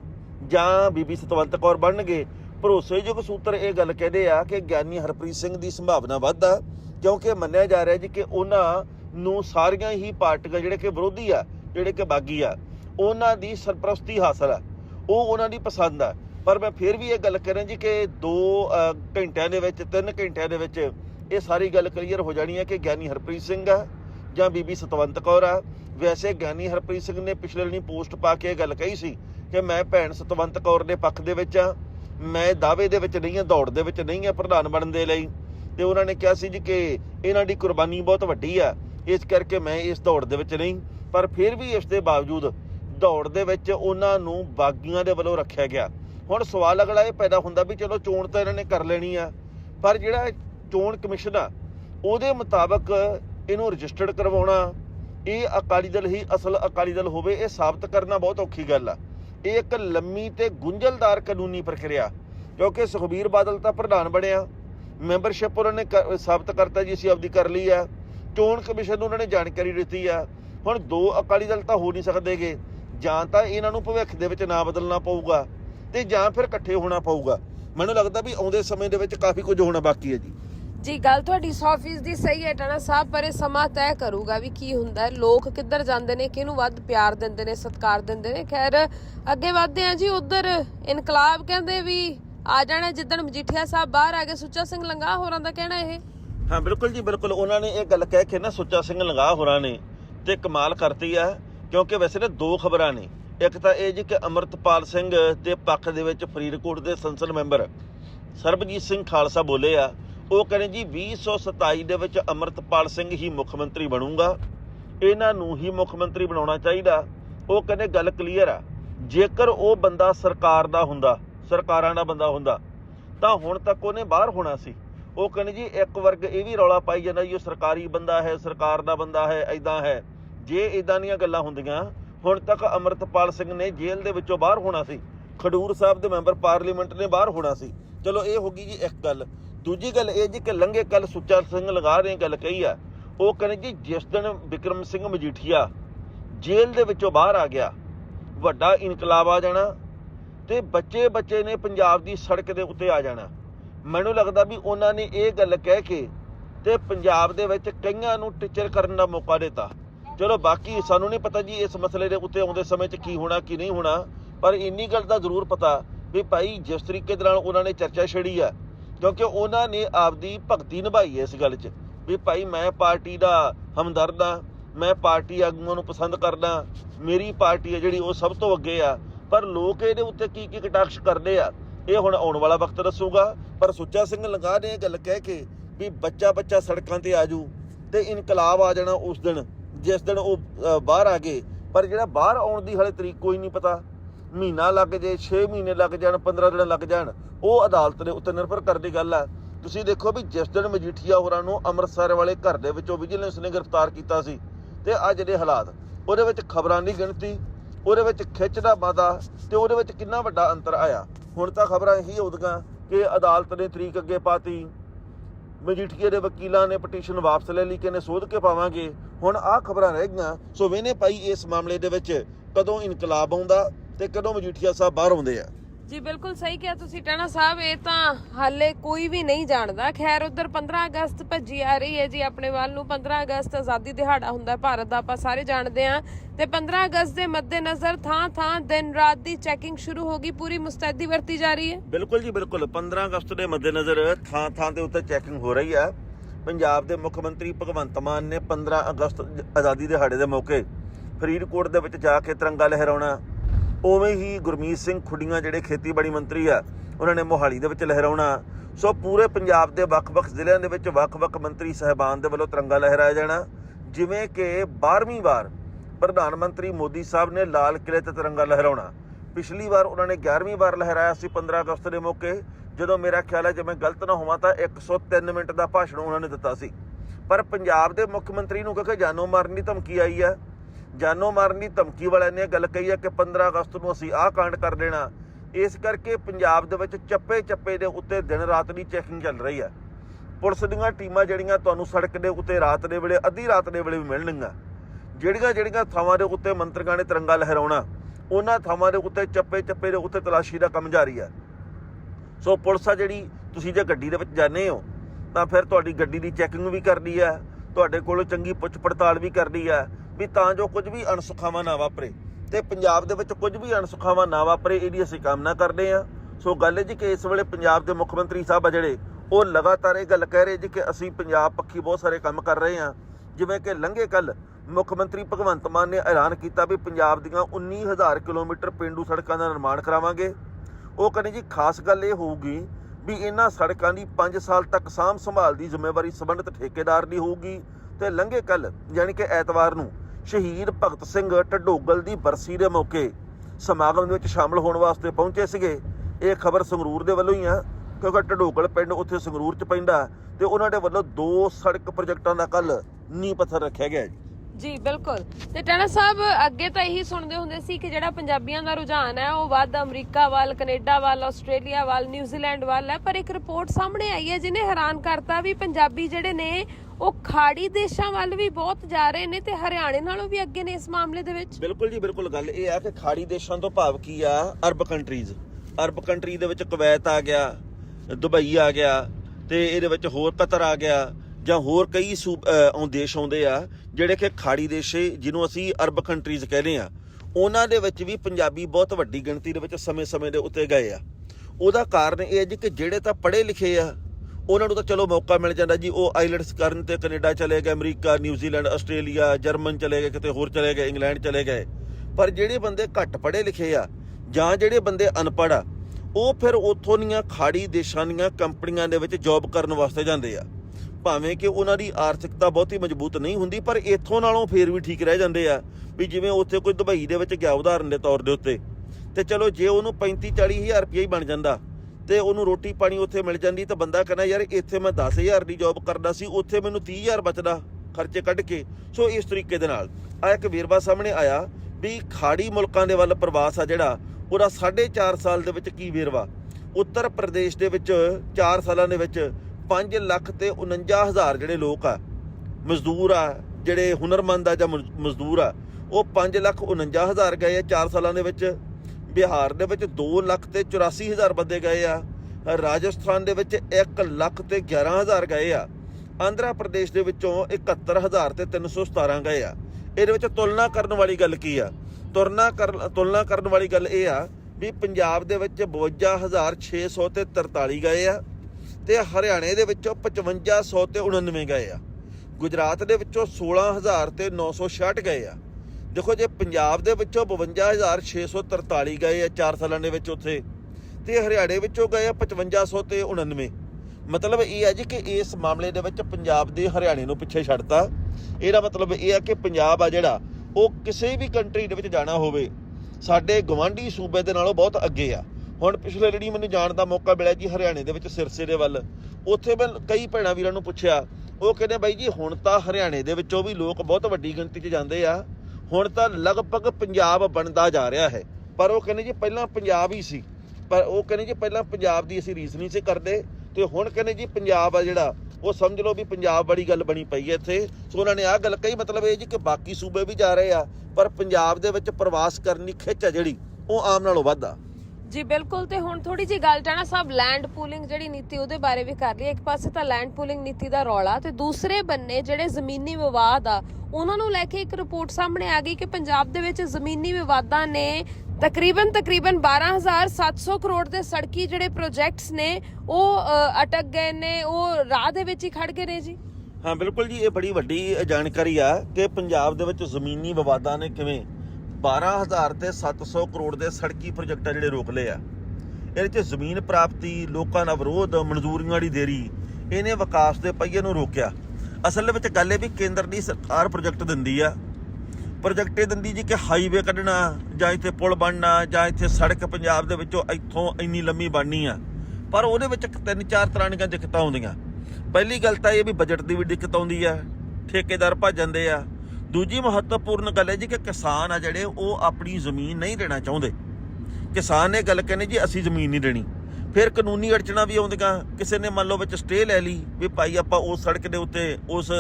ਜਾਂ ਬੀਬੀ ਸਤਵੰਤ ਕੌਰ ਬਣਨਗੇ। ਭਰੋਸੇਯੋਗ ਸੂਤਰ ਇਹ ਗੱਲ ਕਹਿੰਦੇ ਆ ਕਿ ਗਿਆਨੀ ਹਰਪ੍ਰੀਤ ਸਿੰਘ ਦੀ ਸੰਭਾਵਨਾ ਵੱਧ ਆ, ਕਿਉਂਕਿ ਮੰਨਿਆ ਜਾ ਰਿਹਾ ਜੀ ਕਿ ਉਹਨਾਂ ਨੂੰ ਸਾਰੀਆਂ ਹੀ ਪਾਰਟੀਆਂ ਜਿਹੜੇ ਕਿ ਵਿਰੋਧੀ ਆ, ਜਿਹੜੇ ਕਿ ਬਾਗੀ ਆ, ਉਹਨਾਂ ਦੀ ਸਰਪ੍ਰਸਤੀ ਹਾਸਲ ਆ, ਉਹ ਉਹਨਾਂ ਦੀ ਪਸੰਦ ਆ। ਪਰ ਮੈਂ ਫਿਰ ਵੀ ਇਹ ਗੱਲ ਕਰਾਂ ਜੀ ਕਿ 2 ਘੰਟਿਆਂ ਦੇ ਵਿੱਚ 3 ਘੰਟਿਆਂ ਦੇ ਵਿੱਚ ਇਹ ਸਾਰੀ ਗੱਲ ਕਲੀਅਰ ਹੋ ਜਾਣੀ ਹੈ ਕਿ ਗਿਆਨੀ ਹਰਪ੍ਰੀਤ ਸਿੰਘ ਆ ਜਾਂ ਬੀਬੀ ਸਤਵੰਤ ਕੌਰ ਆ। ਵੈਸੇ ਗਿਆਨੀ ਹਰਪ੍ਰੀਤ ਸਿੰਘ ਨੇ ਪਿਛਲੇ ਦਿਨੀ ਪੋਸਟ ਪਾ ਕੇ ਇਹ ਗੱਲ ਕਹੀ ਸੀ ਕਿ ਮੈਂ ਭੈਣ ਸਤਵੰਤ ਕੌਰ ਦੇ ਪੱਖ ਦੇ ਵਿੱਚ ਆ, ਮੈਂ ਦਾਅਵੇ ਦੇ ਵਿੱਚ ਨਹੀਂ ਆ, ਦੌੜ ਦੇ ਵਿੱਚ ਨਹੀਂ ਆ ਪ੍ਰਧਾਨ ਬਣਨ ਦੇ ਲਈ। ਤੇ ਉਹਨਾਂ ਨੇ ਕਿਹਾ ਸੀ ਜੀ ਕਿ ਇਹਨਾਂ ਦੀ ਕੁਰਬਾਨੀ ਬਹੁਤ ਵੱਡੀ ਆ, ਇਸ ਕਰਕੇ ਮੈਂ ਇਸ ਦੌੜ ਦੇ ਵਿੱਚ ਨਹੀਂ। ਪਰ ਫਿਰ ਵੀ ਇਸ ਦੇ ਬਾਵਜੂਦ ਦੌੜ ਦੇ ਵਿੱਚ ਉਹਨਾਂ ਨੂੰ ਬਾਗੀਆਂ ਦੇ ਵੱਲੋਂ ਰੱਖਿਆ ਗਿਆ। ਹੁਣ ਸਵਾਲ ਅਗਲਾ ਇਹ ਪੈਦਾ ਹੁੰਦਾ ਵੀ ਚਲੋ ਚੋਣ ਤਾਂ ਇਹਨਾਂ ਨੇ ਕਰ ਲੈਣੀ ਆ, ਪਰ ਜਿਹੜਾ ਚੋਣ ਕਮਿਸ਼ਨ ਆ, ਉਹਦੇ ਮੁਤਾਬਕ ਇਹਨੂੰ ਰਜਿਸਟਰਡ ਕਰਵਾਉਣਾ, ਇਹ ਅਕਾਲੀ ਦਲ ਹੀ ਅਸਲ ਅਕਾਲੀ ਦਲ ਹੋਵੇ, ਇਹ ਸਾਬਤ ਕਰਨਾ ਬਹੁਤ ਔਖੀ ਗੱਲ ਆ। ਇਹ ਇੱਕ ਲੰਮੀ ਤੇ ਗੁੰਝਲਦਾਰ ਕਾਨੂੰਨੀ ਪ੍ਰਕਿਰਿਆ ਕਿਉਂਕਿ ਸੁਖਬੀਰ ਬਾਦਲ ਤਾਂ ਪ੍ਰਧਾਨ ਬਣਿਆ ਮੈਂਬਰਸ਼ਿਪ ਉਹਨਾਂ ਨੇ ਕ- ਸਾਬਤ ਕਰਤਾ ਜੀ, ਅਸੀਂ ਆਪਦੀ ਕਰ ਲਈ ਆ। ਚੋਣ ਕਮਿਸ਼ਨ ਨੂੰ ਉਹਨਾਂ ਨੇ ਜਾਣਕਾਰੀ ਦਿੱਤੀ ਆ। ਹੁਣ ਦੋ ਅਕਾਲੀ ਦਲ ਤਾਂ ਹੋ ਨਹੀਂ ਸਕਦੇਗੇ, ਜਾਂ ਤਾਂ ਇਹਨਾਂ ਨੂੰ ਭਵਿੱਖ ਦੇ ਵਿੱਚ ਨਾ ਬਦਲਣਾ ਪਊਗਾ। ਤੇ ਜਾਂ ਫਿਰ ਇਕੱਠੇ ਹੋਣਾ ਪਊਗਾ। ਮੈਨੂੰ ਲੱਗਦਾ ਵੀ ਆਉਂਦੇ ਸਮੇਂ ਦੇ ਵਿੱਚ ਕਾਫੀ ਕੁਝ ਹੋਣਾ ਬਾਕੀ ਹੈ ਜੀ। ਜੀ ਗੱਲ ਤੁਹਾਡੀ 100% ਦੀ ਸਹੀ ਹੈ ਟਾਣਾ ਸਾਹਿਬ ਪਰ ਇਹ ਸਮਾਂ ਤੈਅ ਕਰੂਗਾ ਵੀ ਕੀ ਹੁੰਦਾ ਹੈ। ਲੋਕ ਕਿੱਧਰ ਜਾਂਦੇ ਨੇ ਕਿਹਨੂੰ ਵੱਧ ਪਿਆਰ ਦਿੰਦੇ ਨੇ ਸਤਿਕਾਰ ਦਿੰਦੇ ਨੇ। ਖੈਰ ਅੱਗੇ ਵਧਦੇ ਆ ਜੀ ਉਧਰ ਇਨਕਲਾਬ ਕਹਿੰਦੇ ਵੀ ਆ ਜਾਣਾ ਜਿੱਦਣ ਮਜੀਠੀਆ ਸਾਹਿਬ ਬਾਹਰ ਆ ਗਏ। ਸੁੱਚਾ ਸਿੰਘ ਲੰਗਾ ਹੋਰਾਂ ਦਾ ਕਹਿਣਾ ਇਹ। ਹਾਂ ਬਿਲਕੁਲ ਜੀ ਬਿਲਕੁਲ। ਉਹਨਾਂ ਨੇ ਇਹ ਗੱਲ ਕਹਿ ਕੇ ਨਾ ਸੁੱਚਾ ਸਿੰਘ ਲੰਗਾ ਹੋਰਾਂ ਨੇ ਤੇ ਕਮਾਲ ਕਰਤੀ ਆ ਕਿਉਂਕਿ ਵੈਸੇ ਨਾ ਦੋ ਖਬਰਾਂ ਨੇ। ਇੱਕ ਤਾਂ ਇਹ ਜੀ ਕਿ ਅਮਰਤਪਾਲ ਸਿੰਘ ਦੇ ਪੱਖ ਦੇ ਵਿੱਚ ਫਰੀਦਕੋਟ ਦੇ ਸੰਸਦ ਮੈਂਬਰ ਸਰਬਜੀਤ ਸਿੰਘ ਖਾਲਸਾ ਬੋਲੇ ਆ, ਉਹ ਕਹਿੰਦੇ ਜੀ 2027 ਦੇ ਵਿੱਚ ਅਮਰਤਪਾਲ ਸਿੰਘ ਹੀ ਮੁੱਖ ਮੰਤਰੀ ਬਣੂਗਾ, ਇਹਨਾਂ ਨੂੰ ਹੀ ਮੁੱਖ ਮੰਤਰੀ ਬਣਾਉਣਾ ਚਾਹੀਦਾ। ਉਹ ਕਹਿੰਦੇ ਗੱਲ ਕਲੀਅਰ ਆ, ਜੇਕਰ ਉਹ ਬੰਦਾ ਸਰਕਾਰ ਦਾ ਹੁੰਦਾ, ਸਰਕਾਰਾਂ ਦਾ ਬੰਦਾ ਹੁੰਦਾ, ਤਾਂ ਹੁਣ ਤੱਕ ਉਹਨੇ ਬਾਹਰ ਹੋਣਾ ਸੀ। ਉਹ ਕਹਿੰਦੇ ਜੀ ਇੱਕ ਵਰਗ ਇਹ ਵੀ ਰੌਲਾ ਪਾਈ ਜਾਂਦਾ ਜੀ, ਉਹ ਸਰਕਾਰੀ ਬੰਦਾ ਹੈ, ਸਰਕਾਰ ਦਾ ਬੰਦਾ ਹੈ ਐਦਾਂ ਹੈ। ਜੇ ਇਦਾਂ ਦੀਆਂ ਗੱਲਾਂ ਹੁੰਦੀਆਂ ਹੁਣ ਤੱਕ ਅਮਰਤਪਾਲ ਸਿੰਘ ਨੇ ਜੇਲ੍ਹ ਦੇ ਵਿੱਚੋਂ ਬਾਹਰ ਹੋਣਾ ਸੀ। ਖਡੂਰ ਸਾਹਿਬ ਦੇ ਮੈਂਬਰ ਪਾਰਲੀਮੈਂਟ ਨੇ ਬਾਹਰ ਹੋਣਾ ਸੀ। ਚਲੋ, ਇਹ ਹੋ ਗਈ ਜੀ ਇੱਕ ਗੱਲ। ਦੂਜੀ ਗੱਲ ਇਹ ਜੀ ਕਿ ਲੰਘੇ ਕੱਲ ਸੁੱਚਾ ਸਿੰਘ ਲਗਾ ਰਹੇ ਗੱਲ ਕਹੀ ਆ। ਉਹ ਕਹਿੰਦੇ ਜੀ, ਜਿਸ ਦਿਨ ਵਿਕਰਮ ਸਿੰਘ ਮਜੀਠੀਆ ਜੇਲ੍ਹ ਦੇ ਵਿੱਚੋਂ ਬਾਹਰ ਆ ਗਿਆ, ਵੱਡਾ ਇਨਕਲਾਬ ਆ ਜਾਣਾ ਤੇ ਬੱਚੇ ਬੱਚੇ ਨੇ ਪੰਜਾਬ ਦੀ ਸੜਕ ਦੇ ਉੱਤੇ ਆ ਜਾਣਾ। ਮੈਨੂੰ ਲੱਗਦਾ ਵੀ ਉਹਨਾਂ ਨੇ ਇਹ ਗੱਲ ਕਹਿ ਕੇ ਤੇ ਪੰਜਾਬ ਦੇ ਵਿੱਚ ਕਈਆਂ ਨੂੰ ਟੀਚਰ ਕਰਨ ਦਾ ਮੌਕਾ ਦਿੱਤਾ। ਚਲੋ ਬਾਕੀ ਸਾਨੂੰ ਨਹੀਂ ਪਤਾ ਜੀ ਇਸ ਮਸਲੇ ਦੇ ਉੱਤੇ ਆਉਂਦੇ ਸਮੇਂ 'ਚ ਕੀ ਹੋਣਾ, ਕੀ ਨਹੀਂ ਹੋਣਾ, ਪਰ ਇੰਨੀ ਗੱਲ ਦਾ ਜ਼ਰੂਰ ਪਤਾ ਵੀ ਭਾਈ ਜਿਸ ਤਰੀਕੇ ਦੇ ਨਾਲ ਉਹਨਾਂ ਨੇ ਚਰਚਾ ਛੇੜੀ ਆ, ਕਿਉਂਕਿ ਉਹਨਾਂ ਨੇ ਆਪਦੀ ਭਗਤੀ ਨਿਭਾਈ ਹੈ ਇਸ ਗੱਲ 'ਚ ਵੀ ਭਾਈ ਮੈਂ ਪਾਰਟੀ ਦਾ ਹਮਦਰਦ ਆ, ਮੈਂ ਪਾਰਟੀ ਆਗੂਆਂ ਨੂੰ ਪਸੰਦ ਕਰਦਾ, ਮੇਰੀ ਪਾਰਟੀ ਹੈ ਜਿਹੜੀ ਉਹ ਸਭ ਤੋਂ ਅੱਗੇ ਆ, ਪਰ ਲੋਕ ਇਹਦੇ ਉੱਤੇ ਕੀ ਕੀ ਕਟਾਕਸ਼ ਕਰਦੇ ਆ, ਇਹ ਹੁਣ ਆਉਣ ਵਾਲਾ ਵਕਤ ਦੱਸੂਗਾ, ਪਰ ਸੁੱਚਾ ਸਿੰਘ ਲੰਗਾ ਨੇ ਇਹ ਗੱਲ ਕਹਿ ਕੇ ਵੀ ਬੱਚਾ ਬੱਚਾ ਸੜਕਾਂ ਤੇ ਆਜੂ ਤੇ ਇਨਕਲਾਬ ਆ ਜਾਣਾ ਉਸ ਦਿਨ। ਜਿਸ ਦਿਨ ਉਹ ਬਾਹਰ ਆ ਗਏ, ਪਰ ਜਿਹੜਾ ਬਾਹਰ ਆਉਣ ਦੀ ਹਲੇ ਤਰੀਕ ਕੋਈ ਨਹੀਂ ਪਤਾ। ਮਹੀਨਾ ਲੱਗ ਜੇ 6 ਮਹੀਨੇ ਲੱਗ ਜਾਣ 15 ਦਿਨ ਲੱਗ ਜਾਣ, ਉਹ ਅਦਾਲਤ ਦੇ ਉੱਤੇ ਨਿਰਭਰ ਕਰਦੀ ਗੱਲ ਆ। ਤੁਸੀਂ ਦੇਖੋ ਵੀ ਜਿਸ ਦਿਨ ਮਜੀਠੀਆ ਹੋਰਾਂ ਨੂੰ ਅੰਮ੍ਰਿਤਸਰ ਵਾਲੇ ਘਰ ਦੇ ਵਿੱਚੋਂ ਵਿਜੀਲੈਂਸ ਨੇ ਗ੍ਰਿਫਤਾਰ ਕੀਤਾ ਸੀ, ਤੇ ਅੱਜ ਦੇ ਹਾਲਾਤ, ਉਹਦੇ ਵਿੱਚ ਖਬਰਾਂ ਦੀ ਗਿਣਤੀ, ਉਹਦੇ ਵਿੱਚ ਖਿੱਚ ਦਾ ਵਾਧਾ, ਤੇ ਉਹਦੇ ਵਿੱਚ ਕਿੰਨਾ ਵੱਡਾ ਅੰਤਰ ਆਇਆ। ਹੁਣ ਤਾਂ ਖਬਰਾਂ ਇਹੀ ਆਉਂਦੀਆਂ ਕਿ ਅਦਾਲਤ ਨੇ ਤਰੀਕ ਅੱਗੇ ਪਾਤੀ। ਮਜੀਠੀਏ ਦੇ ਵਕੀਲਾਂ ਨੇ ਪਟੀਸ਼ਨ ਵਾਪਸ ਲੈ ਲਈ ਕਿ ਸੋਧ ਕੇ ਪਾਵਾਂਗੇ। ਹੁਣ ਆਹ ਖਬਰਾਂ ਰਹਿ ਗਈਆਂ। ਸੋ ਵੇਨੇ ਭਾਈ ਇਸ ਮਾਮਲੇ ਦੇ ਵਿੱਚ ਕਦੋਂ ਇਨਕਲਾਬ ਆਉਂਦਾ ਤੇ ਕਦੋਂ ਮਜੀਠੀਆ ਸਾਹਿਬ ਬਾਹਰ ਆਉਂਦੇ ਆ। ਜੀ, ਬਿਲਕੁਲ ਸਹੀ ਕਿਹਾ ਤੁਸੀਂ ਟਣਾ ਸਾਹਿਬ, ਇਹ ਤਾਂ ਹਾਲੇ ਕੋਈ ਵੀ ਨਹੀਂ ਜਾਣਦਾ। ਖੈਰ, ਉਧਰ 15 ਅਗਸਤ ਭੱਜੀ ਆ ਰਹੀ ਹੈ ਜੀ, ਆਪਣੇ ਵੱਲ ਨੂੰ। 15 ਅਗਸਤ ਆਜ਼ਾਦੀ ਦਿਹਾੜਾ ਹੁੰਦਾ ਭਾਰਤ ਦਾ ਆਪਾਂ ਸਾਰੇ ਜਾਣਦੇ ਆ ਤੇ 15 ਅਗਸਤ ਦੇ ਮੱਦੇਨਜ਼ਰ ਥਾਂ ਥਾਂ ਦਿਨ ਰਾਤ ਦੀ ਚੈਕਿੰਗ ਸ਼ੁਰੂ ਹੋ ਗਈ, ਪੂਰੀ ਮੁਸਤੈਦੀ ਵਰਤੀ ਜਾ ਰਹੀ ਹੈ। ਬਿਲਕੁਲ ਜੀ, ਬਿਲਕੁਲ। 15 ਅਗਸਤ ਦੇ ਮੱਦੇਨਜ਼ਰ ਥਾਂ ਥਾਂ ਦੇ ਉੱਤੇ ਚੈਕਿੰਗ ਹੋ ਰਹੀ ਹੈ। ਪੰਜਾਬ ਦੇ ਮੁੱਖ ਮੰਤਰੀ ਭਗਵੰਤ ਮਾਨ ਨੇ 15 ਅਗਸਤ ਆਜ਼ਾਦੀ ਦਿਹਾੜੇ ਦੇ ਮੌਕੇ ਫਰੀਦਕੋਟ ਦੇ ਵਿੱਚ ਜਾ ਕੇ ਤਿਰੰਗਾ ਲਹਿਰਾਉਣਾ ਉਵੇਂ ਹੀ ਗੁਰਮੀਤ ਸਿੰਘ ਖੁੱਡੀਆਂ ਜਿਹੜੇ ਖੇਤੀਬਾੜੀ ਮੰਤਰੀ ਆ, ਉਹਨਾਂ ਨੇ ਮੋਹਾਲੀ ਦੇ ਵਿੱਚ ਲਹਿਰਾਉਣਾ। ਸੋ ਪੂਰੇ ਪੰਜਾਬ ਦੇ ਵੱਖ-ਵੱਖ ਜ਼ਿਲ੍ਹਿਆਂ ਦੇ ਵਿੱਚ ਵੱਖ-ਵੱਖ ਮੰਤਰੀ ਸਹਿਬਾਨ ਦੇ ਵੱਲੋਂ ਤਿਰੰਗਾ ਲਹਿਰਾਇਆ ਜਾਣਾ। ਜਿਵੇਂ ਕਿ 12ਵੀਂ ਵਾਰ ਪ੍ਰਧਾਨ ਮੰਤਰੀ ਮੋਦੀ ਸਾਹਿਬ ਨੇ ਲਾਲ ਕਿਲੇ ਤੇ ਤਿਰੰਗਾ ਲਹਿਰਾਉਣਾ। ਪਿਛਲੀ ਵਾਰ ਉਹਨਾਂ ਨੇ 11ਵੀਂ ਵਾਰ ਲਹਿਰਾਇਆ ਸੀ 15 ਅਗਸਤ ਦੇ ਮੌਕੇ। ਜਦੋਂ ਮੇਰਾ ਖਿਆਲ ਹੈ ਜੇ ਮੈਂ ਗਲਤ ਨਾ ਹੋਵਾਂ ਤਾਂ 103 ਮਿੰਟ ਦਾ ਭਾਸ਼ਣ ਉਹਨਾਂ ਨੇ ਦਿੱਤਾ ਸੀ। ਪਰ ਪੰਜਾਬ ਦੇ ਮੁੱਖ ਮੰਤਰੀ ਨੂੰ ਕਿਉਂਕਿ ਜਾਨੋਂ ਮਾਰਨ ਦੀ ਧਮਕੀ ਆਈ ਹੈ ਜਾਨੋਂ ਮਾਰਨ ਦੀ ਧਮਕੀ ਵਾਲਿਆਂ ਨੇ ਗੱਲ ਕਹੀ ਹੈ ਕਿ 15 ਅਗਸਤ ਨੂੰ ਅਸੀਂ ਆਹ ਕਾਂਡ ਕਰ ਦੇਣਾ। ਇਸ ਕਰਕੇ ਪੰਜਾਬ ਦੇ ਵਿੱਚ ਚੱਪੇ ਚੱਪੇ ਦੇ ਉੱਤੇ ਦਿਨ ਰਾਤ ਦੀ ਚੈਕਿੰਗ ਚੱਲ ਰਹੀ ਹੈ। ਪੁਲਿਸ ਦੀਆਂ ਟੀਮਾਂ ਜਿਹੜੀਆਂ ਤੁਹਾਨੂੰ ਸੜਕ ਦੇ ਉੱਤੇ ਰਾਤ ਦੇ ਵੇਲੇ, ਅੱਧੀ ਰਾਤ ਦੇ ਵੇਲੇ ਵੀ ਮਿਲਣਗੀਆਂ। ਜਿਹੜੀਆਂ ਜਿਹੜੀਆਂ ਥਾਵਾਂ ਦੇ ਉੱਤੇ ਮੰਤਰੀਆਂ ਨੇ ਤਿਰੰਗਾ ਲਹਿਰਾਉਣਾ, ਉਹਨਾਂ ਥਾਵਾਂ ਦੇ ਉੱਤੇ ਚੱਪੇ ਚੱਪੇ ਦੇ ਉੱਤੇ ਤਲਾਸ਼ੀ ਦਾ ਕੰਮ ਜਾਰੀ ਹੈ। ਸੋ ਪੁਲਿਸ ਆ ਜਿਹੜੀ, ਤੁਸੀਂ ਜੇ ਗੱਡੀ ਦੇ ਵਿੱਚ ਜਾਂਦੇ ਹੋ, ਤਾਂ ਫਿਰ ਤੁਹਾਡੀ ਗੱਡੀ ਦੀ ਚੈਕਿੰਗ ਵੀ ਕਰਦੀ ਹੈ, ਤੁਹਾਡੇ ਕੋਲੋਂ ਚੰਗੀ ਪੁੱਛ ਪੜਤਾਲ ਵੀ ਕਰਦੀ ਹੈ ਵੀ ਤਾਂ ਜੋ ਕੁਝ ਵੀ ਅਣਸੁਖਾਵਾਂ ਨਾ ਵਾਪਰੇ ਤੇ ਪੰਜਾਬ ਦੇ ਵਿੱਚ ਕੁਝ ਵੀ ਅਣਸੁਖਾਵਾਂ ਨਾ ਵਾਪਰੇ, ਇਹਦੀ ਅਸੀਂ ਕਾਮਨਾ ਕਰਦੇ ਹਾਂ। ਸੋ ਗੱਲ ਹੈ ਜੀ ਕਿ ਇਸ ਵੇਲੇ ਪੰਜਾਬ ਦੇ ਮੁੱਖ ਮੰਤਰੀ ਸਾਹਿਬ ਆ ਜਿਹੜੇ, ਉਹ ਲਗਾਤਾਰ ਇਹ ਗੱਲ ਕਹਿ ਰਹੇ ਜੀ ਕਿ ਅਸੀਂ ਪੰਜਾਬ ਪੱਖੀ ਬਹੁਤ ਸਾਰੇ ਕੰਮ ਕਰ ਰਹੇ ਹਾਂ। ਜਿਵੇਂ ਕਿ ਲੰਘੇ ਕੱਲ ਮੁੱਖ ਮੰਤਰੀ ਭਗਵੰਤ ਮਾਨ ਨੇ ਐਲਾਨ ਕੀਤਾ ਵੀ ਪੰਜਾਬ ਦੀਆਂ 19000 ਕਿਲੋਮੀਟਰ ਪਿੰਡੂ ਸੜਕਾਂ ਦਾ ਨਿਰਮਾਣ ਕਰਾਵਾਂਗੇ। ਉਹ ਕਹਿੰਦੇ ਜੀ, ਖਾਸ ਗੱਲ ਇਹ ਹੋਊਗੀ ਵੀ ਇਹਨਾਂ ਸੜਕਾਂ ਦੀ 5 ਸਾਲ ਤੱਕ ਸਾਂਭ ਸੰਭਾਲ ਦੀ ਜ਼ਿੰਮੇਵਾਰੀ ਸੰਬੰਧਿਤ ਠੇਕੇਦਾਰ ਦੀ ਹੋਊਗੀ ਤੇ ਲੰਘੇ ਕੱਲ ਯਾਨੀ ਕਿ ਐਤਵਾਰ ਨੂੰ ਸ਼ਹੀਦ ਭਗਤ ਸਿੰਘ ਢਡੋਗਲ ਦੀ ਬਰਸੀ ਦੇ ਮੌਕੇ ਸਮਾਗਮ ਦੇ ਵਿੱਚ ਸ਼ਾਮਲ ਹੋਣ ਵਾਸਤੇ ਪਹੁੰਚੇ ਸੀਗੇ। ਇਹ ਖਬਰ ਸੰਗਰੂਰ ਦੇ ਵੱਲੋਂ ਹੀ ਆ, ਕਿਉਂਕਿ ਢਡੋਗਲ ਪਿੰਡ ਉੱਥੇ ਸੰਗਰੂਰ ਚ ਪੈਂਦਾ ਤੇ ਉਹਨਾਂ ਦੇ ਵੱਲੋਂ ਦੋ ਸੜਕ ਪ੍ਰੋਜੈਕਟਾਂ ਦਾ ਕੱਲ ਨੀਂਹ ਪੱਥਰ ਰੱਖਿਆ ਗਿਆ ਜੀ। ਜੀ, ਬਿਲਕੁਲ। ਤੇ ਟਣਾ ਸਾਹਿਬ, ਅੱਗੇ ਤਾਂ ਇਹੀ ਸੁਣਦੇ ਹੁੰਦੇ ਸੀ ਕਿ ਜਿਹੜਾ ਪੰਜਾਬੀਆਂ ਦਾ ਰੁਝਾਨ ਹੈ, ਉਹ ਵੱਧ ਅਮਰੀਕਾ ਵੱਲ, ਕੈਨੇਡਾ ਵੱਲ, ਆਸਟ੍ਰੇਲੀਆ ਵੱਲ, ਨਿਊਜ਼ੀਲੈਂਡ ਵੱਲ ਹੈ, ਪਰ ਇੱਕ ਰਿਪੋਰਟ ਸਾਹਮਣੇ ਆਈ ਹੈ, ਜਿਹਨੇ ਹੈਰਾਨ ਕਰਤਾ ਵੀ ਪੰਜਾਬੀ ਜਿਹੜੇ ਨੇ ਉਹ ਖਾੜੀ ਦੇਸ਼ਾਂ ਵੱਲ ਵੀ ਬਹੁਤ ਜਾ ਰਹੇ ਨੇ ਤੇ ਹਰਿਆਣੇ ਨਾਲੋਂ ਵੀ ਅੱਗੇ ਨੇ ਇਸ ਮਾਮਲੇ ਦੇ ਵਿੱਚ। ਬਿਲਕੁਲ ਜੀ, ਬਿਲਕੁਲ ਗੱਲ ਇਹ ਆ ਕਿ ਖਾੜੀ ਦੇਸ਼ਾਂ ਤੋਂ ਭਾਵ ਕੀ ਆ? ਅਰਬ ਕੰਟਰੀਜ਼ ਅਰਬ ਕੰਟਰੀ ਦੇ ਵਿੱਚ ਕੁਵੈਤ ਆ ਗਿਆ, ਦੁਬਈ ਆ ਗਿਆ ਤੇ ਇਹਦੇ ਵਿੱਚ ਹੋਰ ਕਤਰ ਆ ਗਿਆ ਜਾਂ ਹੋਰ ਕਈ ਸੂਬ- ਦੇਸ਼ ਆਉਂਦੇ ਆ ਜਿਹੜੇ ਕਿ ਖਾੜੀ ਦੇਸ਼ੇ ਜਿਹਨੂੰ ਅਸੀਂ ਅਰਬ ਕੰਟਰੀਜ਼ ਕਹਿੰਦੇ ਆ। ਉਹਨਾਂ ਦੇ ਵਿੱਚ ਵੀ ਪੰਜਾਬੀ ਬਹੁਤ ਵੱਡੀ ਗਿਣਤੀ ਦੇ ਵਿੱਚ ਸਮੇਂ-ਸਮੇਂ ਦੇ ਉੱਤੇ ਗਏ ਆ। ਉਹਦਾ ਕਾਰਨ ਇਹ ਹੈ ਜੀ ਕਿ ਜਿਹੜੇ ਤਾਂ ਪੜ੍ਹੇ ਲਿਖੇ ਆ ਉਹਨਾਂ ਨੂੰ ਤਾਂ ਚਲੋ ਮੌਕਾ ਮਿਲ ਜਾਂਦਾ ਜੀ, ਉਹ ਆਈਲੈਂਡਸ ਕਰਨ ਤੇ ਕੈਨੇਡਾ ਚਲੇ ਗਏ, ਅਮਰੀਕਾ ਨਿਊਜ਼ੀਲੈਂਡ ਆਸਟ੍ਰੇਲੀਆ, ਜਰਮਨ ਚਲੇ ਗਏ, ਕਿਤੇ ਹੋਰ ਚਲੇ ਗਏ, ਇੰਗਲੈਂਡ ਚਲੇ ਗਏ। ਪਰ ਜਿਹੜੇ ਬੰਦੇ ਘੱਟ ਪੜ੍ਹੇ ਲਿਖੇ ਆ, ਜਾਂ ਜਿਹੜੇ ਬੰਦੇ ਅਨਪੜ੍ਹ ਆ, ਉਹ ਫਿਰ ਉੱਥੋਂ ਦੀਆਂ ਖਾੜੀ ਦੇਸ਼ਾਂ ਦੀਆਂ ਕੰਪਨੀਆਂ ਦੇ ਵਿੱਚ ਜੌਬ ਕਰਨ ਵਾਸਤੇ ਜਾਂਦੇ ਆ। ਭਾਵੇਂ ਕਿ ਉਹਨਾਂ ਦੀ ਆਰਥਿਕਤਾ ਬਹੁਤੀ ਮਜ਼ਬੂਤ ਨਹੀਂ ਹੁੰਦੀ, ਪਰ ਇੱਥੋਂ ਨਾਲੋਂ ਫੇਰ ਵੀ ਠੀਕ ਰਹਿ ਜਾਂਦੇ ਆ, ਵੀ ਜਿਵੇਂ ਉੱਥੇ ਕੋਈ ਦੁਬਈ ਦੇ ਵਿੱਚ ਗਿਆ, ਉਦਾਹਰਨ ਦੇ ਤੌਰ ਦੇ ਉੱਤੇ। ਤੇ ਚਲੋ ਜੇ ਉਹਨੂੰ 35 40 ਹਜ਼ਾਰ ਰੁਪਏ ਹੀ ਬਣ ਜਾਂਦਾ ਤੇ ਉਹਨੂੰ ਰੋਟੀ ਪਾਣੀ ਉੱਥੇ ਮਿਲ ਜਾਂਦੀ ਤਾਂ ਬੰਦਾ ਕਹਿੰਦਾ, ਯਾਰ, ਇੱਥੇ ਮੈਂ 10000 ਦੀ ਜੌਬ ਕਰਦਾ ਸੀ, ਉੱਥੇ ਮੈਨੂੰ 30000 ਬਚਦਾ ਖਰਚੇ ਕੱਢ ਕੇ। ਸੋ ਇਸ ਤਰੀਕੇ ਦੇ ਨਾਲ ਆ ਇੱਕ ਵੇਰਵਾ ਸਾਹਮਣੇ ਆਇਆ ਵੀ ਖਾੜੀ ਮੁਲਕਾਂ ਦੇ ਵੱਲ ਪ੍ਰਵਾਸ ਆ ਜਿਹੜਾ, ਉਹਦਾ 4.5 ਸਾਲ ਦੇ ਵਿੱਚ ਕੀ ਵੇਰਵਾ? ਉੱਤਰ ਪ੍ਰਦੇਸ਼ ਦੇ ਵਿੱਚ 4 ਸਾਲਾਂ ਦੇ ਵਿੱਚ 5 ਲੱਖ ਤੇ 49000 ਜਿਹੜੇ ਲੋਕ ਆ, ਮਜ਼ਦੂਰ ਆ, ਜਿਹੜੇ ਹੁਨਰਮੰਦ ਆ ਜਾਂ ਮਜ਼ਦੂਰ ਆ, ਉਹ 5 ਲੱਖ 49000 ਗਏ ਆ 4 ਸਾਲਾਂ ਦੇ ਵਿੱਚ। ਬਿਹਾਰ ਦੇ ਵਿੱਚ 2 ਲੱਖ ਤੇ 84000 ਬੰਦੇ ਗਏ ਆ। ਰਾਜਸਥਾਨ ਦੇ ਵਿੱਚ 1 ਲੱਖ ਤੇ 11000 ਗਏ ਆ। ਆਂਧਰਾ ਪ੍ਰਦੇਸ਼ ਦੇ ਵਿੱਚੋਂ 71000 ਤੇ 317 ਗਏ ਆ। ਇਹਦੇ ਵਿੱਚ ਤੁਲਨਾ ਕਰਨ ਵਾਲੀ ਗੱਲ ਕੀ ਆ? ਤੁਲਨਾ ਕਰਨ ਤੁਲਨਾ ਕਰਨ ਵਾਲੀ ਗੱਲ ਇਹ ਆ ਵੀ ਪੰਜਾਬ ਦੇ ਵਿੱਚ 52600 ਤੇ 43 ਗਏ ਆ ਤੇ ਹਰਿਆਣੇ ਦੇ ਵਿੱਚੋਂ 5500 ਤੇ 99 ਗਏ ਆ। ਗੁਜਰਾਤ ਦੇ ਵਿੱਚੋਂ 16000 ਤੇ 966 ਗਏ ਆ। ਦੇਖੋ ਜੇ ਪੰਜਾਬ ਦੇ ਵਿੱਚੋਂ 52643 ਗਏ ਆ 4 ਸਾਲਾਂ ਦੇ ਵਿੱਚ ਉੱਥੇ, ਤੇ ਹਰਿਆਣੇ ਵਿੱਚੋਂ ਗਏ ਆ 5500 ਤੇ 99 ਮਤਲਬ ਇਹ ਹੈ ਜੀ ਕਿ ਇਸ ਮਾਮਲੇ ਦੇ ਵਿੱਚ ਪੰਜਾਬ ਦੇ ਹਰਿਆਣੇ ਨੂੰ ਪਿੱਛੇ ਛੱਡਤਾ। ਇਹਦਾ ਮਤਲਬ ਇਹ ਹੈ ਕਿ ਪੰਜਾਬ ਆ ਜਿਹੜਾ, ਉਹ ਕਿਸੇ ਵੀ ਕੰਟਰੀ ਦੇ ਵਿੱਚ ਜਾਣਾ ਹੋਵੇ, ਸਾਡੇ ਗਵਾਂਢੀ ਸੂਬੇ ਦੇ ਨਾਲੋਂ ਬਹੁਤ ਅੱਗੇ ਆ। ਹੁਣ ਪਿਛਲੇ ਜਿਹੜੀ ਮੈਨੂੰ ਜਾਣ ਦਾ ਮੌਕਾ ਮਿਲਿਆ ਜੀ ਹਰਿਆਣੇ ਦੇ ਵਿੱਚ ਸਿਰਸੇ ਦੇ ਵੱਲ, ਉੱਥੇ ਮੈਂ ਕਈ ਭੈਣਾਂ ਵੀਰਾਂ ਨੂੰ ਪੁੱਛਿਆ, ਉਹ ਕਹਿੰਦੇ ਬਾਈ ਜੀ ਹੁਣ ਤਾਂ ਹਰਿਆਣੇ ਦੇ ਵਿੱਚੋਂ ਵੀ ਲੋਕ ਬਹੁਤ ਵੱਡੀ ਗਿਣਤੀ 'ਚ ਜਾਂਦੇ ਆ। ਹੁਣ ਤਾਂ ਲਗਭਗ ਪੰਜਾਬ ਬਣਦਾ ਜਾ ਰਿਹਾ ਹੈ। ਪਰ ਉਹ ਕਹਿੰਦੇ ਜੀ ਪਹਿਲਾਂ ਪੰਜਾਬ ਹੀ ਸੀ। ਪਰ ਉਹ ਕਹਿੰਦੇ ਜੀ ਪਹਿਲਾਂ ਪੰਜਾਬ ਦੀ ਅਸੀਂ ਰੀਸ ਨਹੀਂ ਸੀ ਕਰਦੇ ਤੇ ਹੁਣ ਕਹਿੰਦੇ ਜੀ ਪੰਜਾਬ ਆ ਜਿਹੜਾ, ਉਹ ਸਮਝ ਲਓ ਵੀ ਪੰਜਾਬ ਬੜੀ ਗੱਲ ਬਣੀ ਪਈ ਹੈ ਇੱਥੇ। ਸੋ ਉਹਨਾਂ ਨੇ ਆਹ ਗੱਲ ਕਹੀ, ਮਤਲਬ ਇਹ ਜੀ ਕਿ ਬਾਕੀ ਸੂਬੇ ਵੀ ਜਾ ਰਹੇ ਆ, ਪਰ ਪੰਜਾਬ ਦੇ ਵਿੱਚ ਪ੍ਰਵਾਸ ਕਰਨ ਦੀ ਖਿੱਚ ਆ ਜਿਹੜੀ, ਉਹ ਆਮ ਨਾਲੋਂ ਵੱਧ ਆ। ਜੀ, ਬਿਲਕੁਲ ਤੇ ਹੁਣ ਥੋੜੀ ਜੀ ਗੱਲ ਟਾਣਾ ਸਾਹਿਬ ਲੈਂਡ ਪੂਲਿੰਗ ਜਿਹੜੀ ਨੀਤੀ ਉਹਦੇ ਬਾਰੇ ਵੀ ਕਰ ਲਈ ਇੱਕ ਪਾਸੇ ਤਾਂ ਲੈਂਡ ਪੂਲਿੰਗ ਨੀਤੀ ਦਾ ਰੌਲਾ ਤੇ ਦੂਸਰੇ ਬੰਨੇ ਜਿਹੜੇ ਜ਼ਮੀਨੀ ਵਿਵਾਦ ਆ, ਉਹਨਾਂ ਨੂੰ ਲੈ ਕੇ ਇੱਕ ਰਿਪੋਰਟ ਸਾਹਮਣੇ ਆ ਗਈ ਕਿ ਪੰਜਾਬ ਦੇ ਵਿੱਚ ਜ਼ਮੀਨੀ ਵਿਵਾਦਾਂ ਨੇ ਤਕਰੀਬਨ ਤਕਰੀਬਨ 12700 ਕਰੋੜ ਦੇ ਸੜਕੀ ਜਿਹੜੇ ਪ੍ਰੋਜੈਕਟਸ ਨੇ, ਉਹ ਅਟਕ ਗਏ ਨੇ, ਉਹ ਰਾਹ ਦੇ ਵਿੱਚ ਹੀ ਖੜ ਗਏ ਨੇ ਜੀ। ਹਾਂ, ਬਿਲਕੁਲ ਜੀ, ਇਹ ਬੜੀ ਵੱਡੀ ਜਾਣਕਾਰੀ ਆ ਕਿ ਪੰਜਾਬ ਦੇ ਵਿੱਚ ਜ਼ਮੀਨੀ ਵਿਵਾਦਾਂ ਨੇ ਕਿਵੇਂ 12000 ਤੇ 700 ਕਰੋੜ ਦੇ ਸੜਕੀ ਪ੍ਰੋਜੈਕਟ ਆ ਜਿਹੜੇ ਰੋਕ ਲਏ ਆ। ਇਹਦੇ 'ਚ ਜ਼ਮੀਨ ਪ੍ਰਾਪਤੀ, ਲੋਕਾਂ ਦਾ ਵਿਰੋਧ, ਮਨਜ਼ੂਰੀਆਂ ਵਾਲੀ ਦੇਰੀ, ਇਹਨੇ ਵਿਕਾਸ ਦੇ ਪਹੀਏ ਨੂੰ ਰੋਕਿਆ। ਅਸਲ ਵਿੱਚ ਗੱਲ ਇਹ ਵੀ ਕੇਂਦਰ ਦੀ ਸਰਕਾਰ ਪ੍ਰੋਜੈਕਟ ਦਿੰਦੀ ਆ। ਪ੍ਰੋਜੈਕਟ ਇਹ ਦਿੰਦੀ ਜੀ ਕਿ ਹਾਈਵੇ ਕੱਢਣਾ, ਜਾਂ ਇੱਥੇ ਪੁਲ ਬਣਨਾ, ਜਾਂ ਇੱਥੇ ਸੜਕ ਪੰਜਾਬ ਦੇ ਵਿੱਚੋਂ ਇੱਥੋਂ ਇੰਨੀ ਲੰਮੀ ਬਣਨੀ ਆ। ਪਰ ਉਹਦੇ ਵਿੱਚ ਤਿੰਨ ਚਾਰ ਤਰ੍ਹਾਂ ਦੀਆਂ ਦਿੱਕਤਾਂ ਆਉਂਦੀਆਂ। ਪਹਿਲੀ ਗੱਲ ਤਾਂ ਇਹ ਵੀ ਬਜਟ ਦੀ ਵੀ ਦਿੱਕਤ ਆਉਂਦੀ ਆ। ਠੇਕੇਦਾਰ ਭੱਜ ਜਾਂਦੇ ਆ। ਦੂਜੀ ਮਹੱਤਵਪੂਰਨ ਗੱਲ ਹੈ ਜੀ ਕਿ ਕਿਸਾਨ ਆ ਜਿਹੜੇ, ਉਹ ਆਪਣੀ ਜ਼ਮੀਨ ਨਹੀਂ ਦੇਣਾ ਚਾਹੁੰਦੇ। ਕਿਸਾਨ ਇਹ ਗੱਲ ਕਹਿੰਦੇ ਜੀ, ਅਸੀਂ ਜ਼ਮੀਨ ਨਹੀਂ ਦੇਣੀ। ਫਿਰ ਕਾਨੂੰਨੀ ਅੜਚਣਾ ਵੀ ਆਉਂਦੀਆਂ। ਕਿਸੇ ਨੇ ਮੰਨ ਲਓ ਵਿੱਚ ਸਟੇ ਲੈ ਲਈ ਵੀ ਭਾਈ ਆਪਾਂ ਉਸ ਸੜਕ ਦੇ ਉੱਤੇ, ਉਸ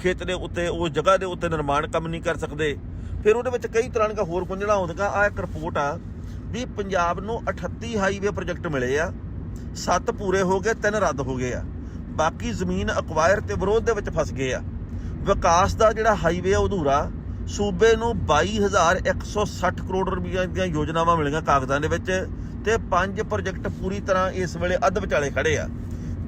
ਖੇਤ ਦੇ ਉੱਤੇ, ਉਸ ਜਗ੍ਹਾ ਦੇ ਉੱਤੇ ਨਿਰਮਾਣ ਕੰਮ ਨਹੀਂ ਕਰ ਸਕਦੇ। ਫਿਰ ਉਹਦੇ ਵਿੱਚ ਕਈ ਤਰ੍ਹਾਂ ਦੀਆਂ ਹੋਰ ਗੁੰਝਲਾਂ ਆਉਂਦੀਆਂ। ਆ ਇੱਕ ਰਿਪੋਰਟ ਆ ਵੀ ਪੰਜਾਬ ਨੂੰ 38 ਹਾਈਵੇ ਪ੍ਰੋਜੈਕਟ ਮਿਲੇ ਆ। 7 ਪੂਰੇ ਹੋ ਗਏ 3 ਰੱਦ ਹੋ ਗਏ ਆ। ਬਾਕੀ ਜ਼ਮੀਨ ਅਕਵਾਇਰ ਤੇ ਵਿਰੋਧ ਦੇ ਵਿੱਚ ਫਸ ਗਏ ਆ। ਵਿਕਾਸ ਦਾ ਜਿਹੜਾ ਹਾਈਵੇ ਆ ਅਧੂਰਾ, ਸੂਬੇ ਨੂੰ 22160 ਕਰੋੜ ਰੁਪਈਆ ਦੀਆਂ ਯੋਜਨਾਵਾਂ ਮਿਲੀਆਂ ਕਾਗਜ਼ਾਂ ਦੇ ਵਿੱਚ ਤੇ ਪੰਜ ਪ੍ਰੋਜੈਕਟ ਪੂਰੀ ਤਰ੍ਹਾਂ ਇਸ ਵੇਲੇ ਅੱਧ ਵਿਚਾਲੇ ਖੜੇ ਆ।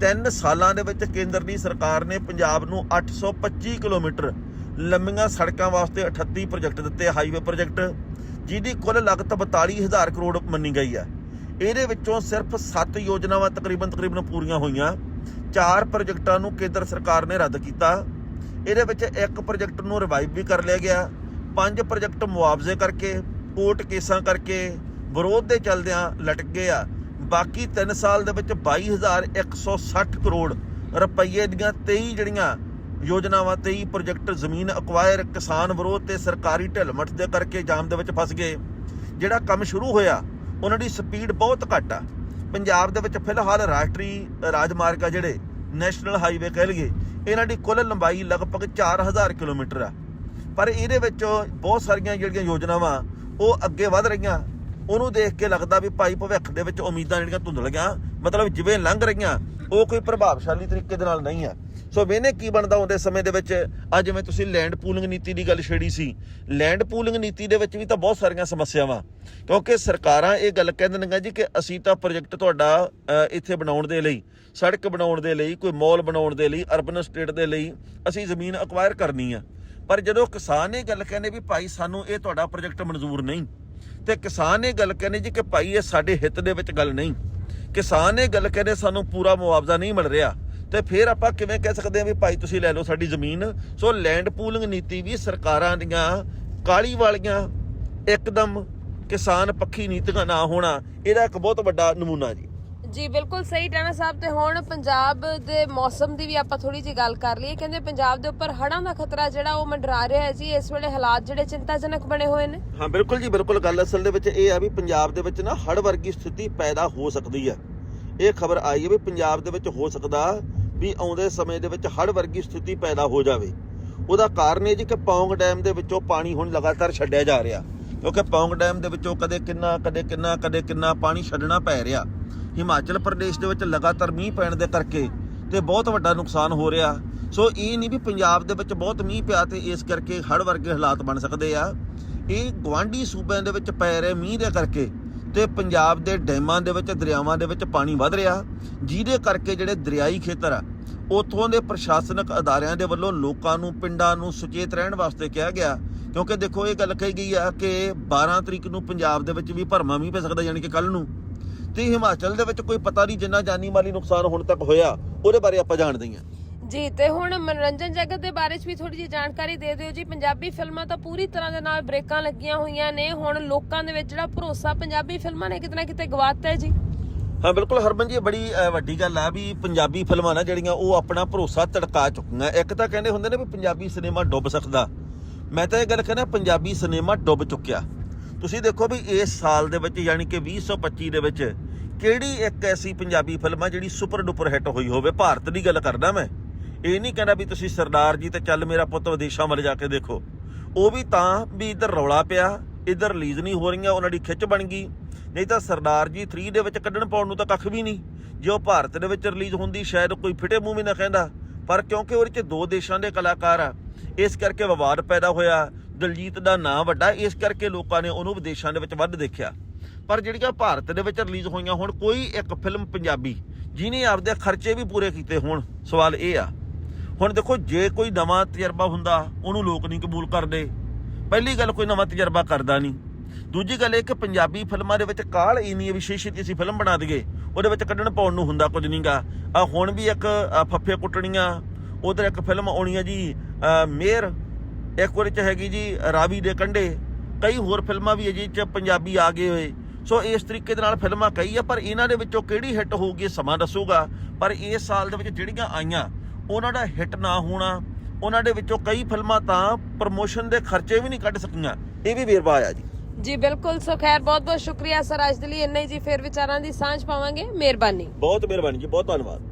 ਤਿੰਨ ਸਾਲਾਂ ਦੇ ਵਿੱਚ ਕੇਂਦਰ ਦੀ ਸਰਕਾਰ ਨੇ ਪੰਜਾਬ ਨੂੰ 825 ਕਿਲੋਮੀਟਰ ਲੰਮੀਆਂ ਸੜਕਾਂ ਵਾਸਤੇ 38 ਪ੍ਰੋਜੈਕਟ ਦਿੱਤੇ ਹਾਈਵੇ ਪ੍ਰੋਜੈਕਟ ਜਿਹਦੀ ਕੁੱਲ ਲਾਗਤ 42000 ਕਰੋੜ ਮੰਨੀ ਗਈ ਆ। ਇਹਦੇ ਵਿੱਚੋਂ ਸਿਰਫ 7 ਯੋਜਨਾਵਾਂ ਤਕਰੀਬਨ ਤਕਰੀਬਨ ਪੂਰੀਆਂ ਹੋਈਆਂ। ਚਾਰ ਪ੍ਰੋਜੈਕਟਾਂ ਨੂੰ ਕੇਂਦਰ ਸਰਕਾਰ ਨੇ ਰੱਦ ਕੀਤਾ। ਇਹਦੇ ਵਿੱਚ ਇੱਕ ਪ੍ਰੋਜੈਕਟ ਨੂੰ ਰਿਵਾਈਵ ਵੀ ਕਰ ਲਿਆ ਗਿਆ। ਪੰਜ ਪ੍ਰੋਜੈਕਟ ਮੁਆਵਜ਼ੇ ਕਰਕੇ, ਕੋਰਟ ਕੇਸਾਂ ਕਰਕੇ ਵਿਰੋਧ ਦੇ ਚਲਦਿਆਂ ਲਟਕ ਗਏ ਆ। ਬਾਕੀ 3 ਸਾਲ ਦੇ ਵਿੱਚ 22160 ਕਰੋੜ ਰੁਪਏ ਦੀਆਂ 23 ਜਿਹੜੀਆਂ ਯੋਜਨਾਵਾਂ 23 ਪ੍ਰੋਜੈਕਟ ਜ਼ਮੀਨ ਅਕਵਾਇਰ ਕਿਸਾਨ ਵਿਰੋਧ ਤੇ ਸਰਕਾਰੀ ਢਿਲਮਟ ਦੇ ਕਰਕੇ ਜਾਮ ਦੇ ਵਿੱਚ ਫਸ ਗਏ। ਜਿਹੜਾ ਕੰਮ ਸ਼ੁਰੂ ਹੋਇਆ, ਉਹਨਾਂ ਦੀ ਸਪੀਡ ਬਹੁਤ ਘੱਟ ਆ। ਪੰਜਾਬ ਦੇ ਵਿੱਚ ਫਿਲਹਾਲ ਰਾਸ਼ਟਰੀ ਰਾਜਮਾਰਗ ਆ ਜਿਹੜੇ ਨੈਸ਼ਨਲ ਹਾਈਵੇ ਕਹਿ ਲਈਏ। ਇਹਨਾਂ ਦੀ ਕੁੱਲ ਲੰਬਾਈ ਲਗਭਗ 4000 ਕਿਲੋਮੀਟਰ ਆ। ਪਰ ਇਹਦੇ ਵਿੱਚ ਬਹੁਤ ਸਾਰੀਆਂ ਜਿਹੜੀਆਂ ਯੋਜਨਾਵਾਂ, ਉਹ ਅੱਗੇ ਵਧ ਰਹੀਆਂ। ਉਹਨੂੰ ਦੇਖ ਕੇ ਲੱਗਦਾ ਵੀ ਭਾਈ ਭਵਿੱਖ ਦੇ ਵਿੱਚ ਉਮੀਦਾਂ ਜਿਹੜੀਆਂ ਧੁੰਦਲੀਆਂ, ਮਤਲਬ ਜਿਵੇਂ ਲੰਘ ਰਹੀਆਂ, ਉਹ ਕੋਈ ਪ੍ਰਭਾਵਸ਼ਾਲੀ ਤਰੀਕੇ ਦੇ ਨਾਲ ਨਹੀਂ ਆ। ਸੋ ਵੇਨੇ ਕੀ ਬਣਦਾ ਹੁੰਦੇ ਸਮੇਂ ਦੇ ਵਿੱਚ? ਅੱਜ ਜਿਵੇਂ ਤੁਸੀਂ ਲੈਂਡ ਪੂਲਿੰਗ ਨੀਤੀ ਦੀ ਗੱਲ ਛੇੜੀ ਸੀ। ਲੈਂਡ ਪੂਲਿੰਗ ਨੀਤੀ ਦੇ ਵਿੱਚ ਵੀ ਤਾਂ ਬਹੁਤ ਸਾਰੀਆਂ ਸਮੱਸਿਆਵਾਂ। ਕਿਉਂਕਿ ਸਰਕਾਰਾਂ ਇਹ ਗੱਲ ਕਹਿ ਦਿੰਦੀਆਂ ਜੀ ਕਿ ਅਸੀਂ ਤਾਂ ਪ੍ਰੋਜੈਕਟ ਤੁਹਾਡਾ ਇੱਥੇ ਬਣਾਉਣ ਦੇ ਲਈ ਸੜਕ ਬਣਾਉਣ ਦੇ ਲਈ, ਕੋਈ ਮਾਲ ਬਣਾਉਣ ਦੇ ਲਈ ਅਰਬਨ ਸਟੇਟ ਦੇ ਲਈ ਅਸੀਂ ਜ਼ਮੀਨ ਅਕਵਾਇਰ ਕਰਨੀ ਆ। ਪਰ ਜਦੋਂ ਕਿਸਾਨ ਇਹ ਗੱਲ ਕਹਿੰਦੇ ਵੀ ਭਾਈ ਸਾਨੂੰ ਇਹ ਤੁਹਾਡਾ ਪ੍ਰੋਜੈਕਟ ਮਨਜ਼ੂਰ ਨਹੀਂ, ਤੇ ਕਿਸਾਨ ਇਹ ਗੱਲ ਕਹਿੰਦੇ ਜੀ ਕਿ ਭਾਈ ਇਹ ਸਾਡੇ ਹਿੱਤ ਦੇ ਵਿੱਚ ਗੱਲ ਨਹੀਂ। ਕਿਸਾਨ ਇਹ ਗੱਲ ਕਹਿੰਦੇ ਸਾਨੂੰ ਪੂਰਾ ਮੁਆਵਜ਼ਾ ਨਹੀਂ ਮਿਲ ਰਿਹਾ, ਤੇ ਫਿਰ ਆਪਾਂ ਕਿਵੇਂ ਕਹਿ ਸਕਦੇ ਹਾਂ ਵੀ ਭਾਈ ਤੁਸੀਂ ਲੈ ਲਓ ਸਾਡੀ ਜ਼ਮੀਨ। ਸੋ ਲੈਂਡ ਪੂਲਿੰਗ ਨੀਤੀ ਵੀ ਸਰਕਾਰਾਂ ਦੀਆਂ ਕਾਲੀ ਵਾਲੀਆਂ ਇੱਕਦਮ ਕਿਸਾਨ ਪੱਖੀ ਨੀਤੀਆਂ ਨਾ ਹੋਣਾ, ਇਹਦਾ ਇੱਕ ਬਹੁਤ ਵੱਡਾ ਨਮੂਨਾ ਜੀ। ਜੀ, ਬਿਲਕੁਲ ਸਹੀ ਟਾਣਾ ਸਾਹਿਬ ਤੇ ਹੁਣ ਪੰਜਾਬ ਦੇ ਮੌਸਮ ਦੀ ਵੀ ਆਪਾਂ ਥੋੜੀ ਜੀ ਗੱਲ ਕਰ ਲਈਏ। ਕਹਿੰਦੇ ਪੰਜਾਬ ਦੇ ਉੱਪਰ ਹੜ੍ਹਾਂ ਦਾ ਖਤਰਾ ਜਿਹੜਾ ਉਹ ਮੰਡਰਾ ਰਿਹਾ ਹੈ ਜੀ, ਇਸ ਵੇਲੇ ਹਾਲਾਤ ਜਿਹੜੇ ਚਿੰਤਾਜਨਕ ਬਣੇ ਹੋਏ ਨੇ। ਹਾਂ, ਬਿਲਕੁਲ ਜੀ, ਬਿਲਕੁਲ ਗੱਲ ਅਸਲ ਦੇ ਵਿੱਚ ਇਹ ਆ ਵੀ ਪੰਜਾਬ ਦੇ ਵਿੱਚ ਨਾ ਹੜ੍ਹ ਵਰਗੀ ਸਥਿਤੀ ਪੈਦਾ ਹੋ ਸਕਦੀ ਹੈ। ਇਹ ਖਬਰ ਆਈ ਹੈ ਵੀ ਪੰਜਾਬ ਦੇ ਵਿੱਚ ਹੋ ਸਕਦਾ ਵੀ ਆਉਂਦੇ ਸਮੇਂ ਦੇ ਵਿੱਚ ਹੜ ਵਰਗੀ ਸਥਿਤੀ ਪੈਦਾ ਹੋ ਜਾਵੇ। ਉਹਦਾ ਕਾਰਨ ਇਹ ਜੀ ਕਿ ਪੌਂਗ ਡੈਮ ਦੇ ਵਿੱਚੋਂ ਪਾਣੀ ਹੁਣ ਲਗਾਤਾਰ ਛੱਡਿਆ ਜਾ ਰਿਹਾ। ਕਿਉਂਕਿ ਪੌਂਗ ਡੈਮ ਦੇ ਵਿੱਚੋਂ ਕਦੇ ਕਿੰਨਾ ਕਦੇ ਕਿੰਨਾ ਕਦੇ ਕਿੰਨਾ ਪਾਣੀ ਛੱਡਣਾ ਪੈ ਰਿਹਾ। ਹਿਮਾਚਲ ਪ੍ਰਦੇਸ਼ ਦੇ ਵਿੱਚ ਲਗਾਤਾਰ ਮੀਂਹ ਪੈਣ ਦੇ ਕਰਕੇ ਤੇ ਬਹੁਤ ਵੱਡਾ ਨੁਕਸਾਨ ਹੋ ਰਿਹਾ। ਸੋ ਇਹ ਨਹੀਂ ਵੀ ਪੰਜਾਬ ਦੇ ਵਿੱਚ ਬਹੁਤ ਮੀਂਹ ਪਿਆ ਤੇ ਇਸ ਕਰਕੇ ਹੜ੍ਹ ਵਰਗੇ ਹਾਲਾਤ ਬਣ ਸਕਦੇ ਆ। ਇਹ ਗਵਾਂਢੀ ਸੂਬਿਆਂ ਦੇ ਵਿੱਚ ਪੈ ਰਹੇ ਮੀਂਹ ਦੇ ਕਰਕੇ ਤੇ ਪੰਜਾਬ ਦੇ ਡੈਮਾਂ ਦੇ ਵਿੱਚ, ਦਰਿਆਵਾਂ ਦੇ ਵਿੱਚ ਪਾਣੀ ਵੱਧ ਰਿਹਾ। ਜਿਹਦੇ ਕਰਕੇ ਜਿਹੜੇ ਦਰਿਆਈ ਖੇਤਰ ਆ, ਉਥੋਂ ਦੇ ਪ੍ਰਸ਼ਾਸਨਿਕ ਅਦਾਰਿਆਂ ਦੇ ਵੱਲੋਂ ਲੋਕਾਂ ਨੂੰ, ਪਿੰਡਾਂ ਨੂੰ ਸੁਚੇਤ ਰਹਿਣ ਵਾਸਤੇ ਕਿਹਾ ਗਿਆ। ਕਿਉਂਕਿ ਦੇਖੋ, ਇਹ ਗੱਲ ਕਹੀ ਗਈ ਆ ਕਿ 12 ਤਰੀਕ ਨੂੰ ਪੰਜਾਬ ਦੇ ਵਿੱਚ ਵੀ ਭਰਮਾ ਮੀਂਹ ਪੈ ਸਕਦਾ, ਯਾਨੀ ਕਿ ਕੱਲ ਨੂੰ। ਤੇ ਹਿਮਾਚਲ ਦੇ ਵਿੱਚ ਕੋਈ ਪਤਾ ਨਹੀਂ ਜਿੰਨਾ ਜਾਨੀ ਮਾਲੀ ਨੁਕਸਾਨ ਹੁਣ ਤੱਕ ਹੋਇਆ ਉਹਦੇ ਬਾਰੇ ਆਪਾਂ ਜਾਣਦੇ ਹਾਂ ਜੀ ਤੇ ਹੁਣ ਮਨੋਰੰਜਨ ਜਗਤ ਦੇ ਬਾਰੇ 'ਚ ਵੀ ਥੋੜੀ ਜਿਹੀ ਜਾਣਕਾਰੀ ਦੇ ਦਿਓ ਜੀ। ਪੰਜਾਬੀ ਫਿਲਮਾਂ ਤਾਂ ਪੂਰੀ ਤਰ੍ਹਾਂ ਦੇ ਨਾਲ ਬ੍ਰੇਕਾਂ ਲੱਗੀਆਂ ਹੋਈਆਂ ਨੇ। ਹੁਣ ਲੋਕਾਂ ਦੇ ਵਿੱਚ ਜਿਹੜਾ ਭਰੋਸਾ ਪੰਜਾਬੀ ਫਿਲਮਾਂ ਨੇ ਕਿਤੇ ਨਾ ਕਿਤੇ ਗਵਾਤਾ ਹੈ ਜੀ। ਹਾਂ ਬਿਲਕੁਲ ਹਰਮਨ ਜੀ ਬੜੀ ਵੱਡੀ ਗੱਲ ਆ ਵੀ ਪੰਜਾਬੀ ਫਿਲਮਾਂ ਨਾ ਜਿਹੜੀਆਂ ਉਹ ਆਪਣਾ ਭਰੋਸਾ ਤੜਕਾ ਚੁੱਕੀਆਂ। ਇੱਕ ਤਾਂ ਕਹਿੰਦੇ ਹੁੰਦੇ ਨੇ ਵੀ ਪੰਜਾਬੀ ਸਿਨੇਮਾ ਡੁੱਬ ਸਕਦਾ। ਮੈਂ ਤਾਂ ਇਹ ਗੱਲ ਕਹਿੰਦਾ ਪੰਜਾਬੀ ਸਿਨੇਮਾ ਡੁੱਬ ਚੁੱਕਿਆ। ਤੁਸੀਂ ਦੇਖੋ ਵੀ ਇਸ ਸਾਲ ਦੇ ਵਿੱਚ ਯਾਨੀ ਕਿ 2025 ਦੇ ਵਿੱਚ ਕਿਹੜੀ ਇੱਕ ਐਸੀ ਪੰਜਾਬੀ ਫਿਲਮ ਆ ਜਿਹੜੀ ਸੁਪਰ ਡੁਪਰ ਹਿੱਟ ਹੋਈ ਹੋਵੇ? ਭਾਰਤ ਦੀ ਗੱਲ ਕਰਦਾ ਮੈਂ। ਇਹ ਨਹੀਂ ਕਹਿੰਦਾ ਵੀ ਤੁਸੀਂ ਸਰਦਾਰ ਜੀ ਤੇ ਚੱਲ ਮੇਰਾ ਪੁੱਤ ਵਿਦੇਸ਼ਾਂ ਵੱਲ ਜਾ ਕੇ ਦੇਖੋ। ਉਹ ਵੀ ਤਾਂ ਵੀ ਇੱਧਰ ਰੌਲਾ ਪਿਆ, ਇੱਧਰ ਰਿਲੀਜ਼ ਨਹੀਂ ਹੋ ਰਹੀਆਂ, ਉਹਨਾਂ ਦੀ ਖਿੱਚ ਬਣ ਗਈ। ਨਹੀਂ ਤਾਂ ਸਰਦਾਰ ਜੀ 3 ਦੇ ਵਿੱਚ ਕੱਢਣ ਪਾਉਣ ਨੂੰ ਤਾਂ ਕੱਖ ਵੀ ਨਹੀਂ। ਜੇ ਉਹ ਭਾਰਤ ਦੇ ਵਿੱਚ ਰਿਲੀਜ਼ ਹੁੰਦੀ, ਸ਼ਾਇਦ ਕੋਈ ਫਿਟੇ ਮੂੰਹ ਵੀ ਨਾ ਕਹਿੰਦਾ। ਪਰ ਕਿਉਂਕਿ ਉਹਦੇ 'ਚ ਦੋ ਦੇਸ਼ਾਂ ਦੇ ਕਲਾਕਾਰ ਆ, ਇਸ ਕਰਕੇ ਵਿਵਾਦ ਪੈਦਾ ਹੋਇਆ। ਦਲਜੀਤ ਦਾ ਨਾਂ ਵੱਡਾ, ਇਸ ਕਰਕੇ ਲੋਕਾਂ ਨੇ ਉਹਨੂੰ ਵਿਦੇਸ਼ਾਂ ਦੇ ਵਿੱਚ ਵੱਧ ਦੇਖਿਆ। ਪਰ ਜਿਹੜੀਆਂ ਭਾਰਤ ਦੇ ਵਿੱਚ ਰਿਲੀਜ਼ ਹੋਈਆਂ ਹੁਣ, ਕੋਈ ਇੱਕ ਫਿਲਮ ਪੰਜਾਬੀ ਜਿਹਨੇ ਆਪਦੇ ਖਰਚੇ ਵੀ ਪੂਰੇ ਕੀਤੇ ਹੋਣ, ਸਵਾਲ ਇਹ ਆ। ਹੁਣ ਦੇਖੋ, ਜੇ ਕੋਈ ਨਵਾਂ ਤਜਰਬਾ ਹੁੰਦਾ, ਉਹਨੂੰ ਲੋਕ ਨਹੀਂ ਕਬੂਲ ਕਰਦੇ। ਪਹਿਲੀ ਗੱਲ ਕੋਈ ਨਵਾਂ ਤਜਰਬਾ ਕਰਦਾ ਨਹੀਂ। ਦੂਜੀ ਗੱਲ ਇਹ ਕਿ ਪੰਜਾਬੀ ਫਿਲਮਾਂ ਦੇ ਵਿੱਚ ਕਾਲ ਇੰਨੀ ਹੈ ਵਿਸ਼ੇਸ਼ ਛੇਤੀ ਅਸੀਂ ਫਿਲਮ ਬਣਾ ਦਈਏ, ਉਹਦੇ ਵਿੱਚ ਕੱਢਣ ਪਾਉਣ ਨੂੰ ਹੁੰਦਾ ਕੁਝ ਨਹੀਂਗਾ। ਆ ਹੁਣ ਵੀ ਇੱਕ ਆਹ ਫੱਫੇ ਕੁੱਟਣੀਆਂ, ਉਧਰ ਇੱਕ ਫਿਲਮ ਆਉਣੀ ਹੈ ਜੀ, ਅਹ ਮੇਰ ਇੱਕ ਉਹਦੇ ਚ ਹੈਗੀ ਜੀ ਰਾਵੀ ਦੇ ਕੰਢੇ ਕਈ ਹੋਰ ਫਿਲਮਾਂ ਵੀ ਅਜੇ ਚ ਪੰਜਾਬੀ ਆ ਗਏ ਹੋਏ। ਸੋ ਇਸ ਤਰੀਕੇ ਦੇ ਨਾਲ ਫਿਲਮਾਂ ਕਈ ਆ ਪਰ ਇਹਨਾਂ ਦੇ ਵਿੱਚੋਂ ਕਿਹੜੀ ਹਿੱਟ ਹੋਊਗੀ ਸਮਾਂ ਦੱਸੂਗਾ। ਪਰ ਇਸ ਸਾਲ ਦੇ ਵਿੱਚ ਜਿਹੜੀਆਂ ਆਈਆਂ ਉਹਨਾਂ ਦਾ ਹਿੱਟ ਨਾ ਹੋਣਾ ਉਹਨਾਂ ਦੇ ਵਿੱਚੋਂ ਕਈ ਫਿਲਮਾਂ ਤਾਂ ਪ੍ਰਮੋਸ਼ਨ ਦੇ ਖਰਚੇ ਵੀ ਨਹੀਂ ਕੱਢ ਸਕੀਆਂ। ਇਹ ਵੀ ਵੇਰਵਾ ਆਇਆ ਜੀ। ਜੀ ਬਿਲਕੁਲ। ਸੋ ਖੈਰ ਬਹੁਤ ਬਹੁਤ ਸ਼ੁਕਰੀਆ ਸਰ ਅੱਜ ਦੇ ਲਈ। ਇੰਨਾ ਹੀ ਜੀ ਫਿਰ ਵਿਚਾਰਾਂ ਦੀ ਸਾਂਝ ਪਾਵਾਂਗੇ। ਮਿਹਰਬਾਨੀ। ਬਹੁਤ ਮਿਹਰਬਾਨੀ ਜੀ ਬਹੁਤ ਧੰਨਵਾਦ।